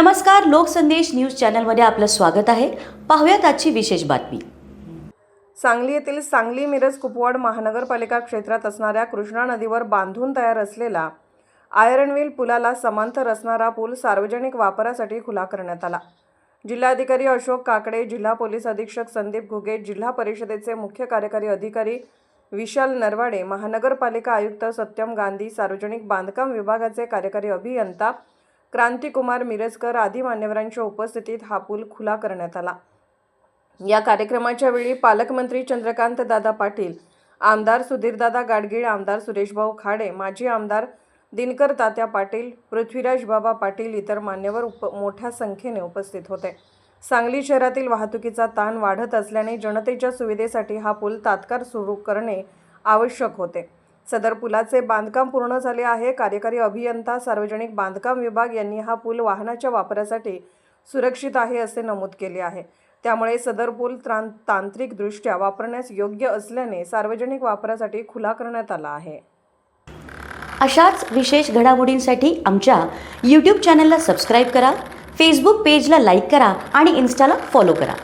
नमस्कार लोकसंदेश न्यूज चॅनलमध्ये आपलं स्वागत आहे. पाहूयात आजची विशेष बातमी. सांगली येथील सांगली मिरज कुपवाड महानगरपालिका क्षेत्रात असणाऱ्या कृष्णा नदीवर बांधून तयार असलेला आयर्नवेल पुलाला समांतर असणारा पूल सार्वजनिक वापरासाठी खुला करण्यात आला. जिल्हाधिकारी अशोक काकडे जिल्हा पोलीस अधीक्षक संदीप घुगे जिल्हा परिषदेचे मुख्य कार्यकारी अधिकारी विशाल नरवाडे महानगरपालिका आयुक्त सत्यम गांधी सार्वजनिक बांधकाम विभागाचे कार्यकारी अभियंता क्रांतिकुमार मिरजकर आदी मान्यवरांच्या उपस्थितीत हा पूल खुला करण्यात आला. या कार्यक्रमाच्या वेळी पालकमंत्री चंद्रकांत दादा पाटील आमदार सुधीरदादा गाडगीळ आमदार सुरेशभाऊ खाडे माजी आमदार दिनकर तात्या पाटील पृथ्वीराज बाबा पाटील इतर मान्यवर उप मोठ्या संख्येने उपस्थित होते. सांगली शहरातील वाहतुकीचा ताण वाढत असल्याने जनतेच्या सुविधेसाठी हा पूल तात्काळ सुरू करणे आवश्यक होते. सदर पुलाचे बांधकाम पूर्ण झाले आहे. कार्यकारी अभियंता सार्वजनिक बांधकाम विभाग यांनी हा पूल वाहनाच्या वापरासाठी सुरक्षित आहे असे नमूद केले आहे. त्यामुळे सदर पूल त्रां तांत्रिकदृष्ट्या वापरण्यास योग्य असल्याने सार्वजनिक वापरासाठी खुला करण्यात आला आहे. अशाच विशेष घडामोडींसाठी आमच्या यूट्यूब चॅनलला सबस्क्राईब करा फेसबुक पेजला लाईक करा आणि इन्स्टाला फॉलो करा.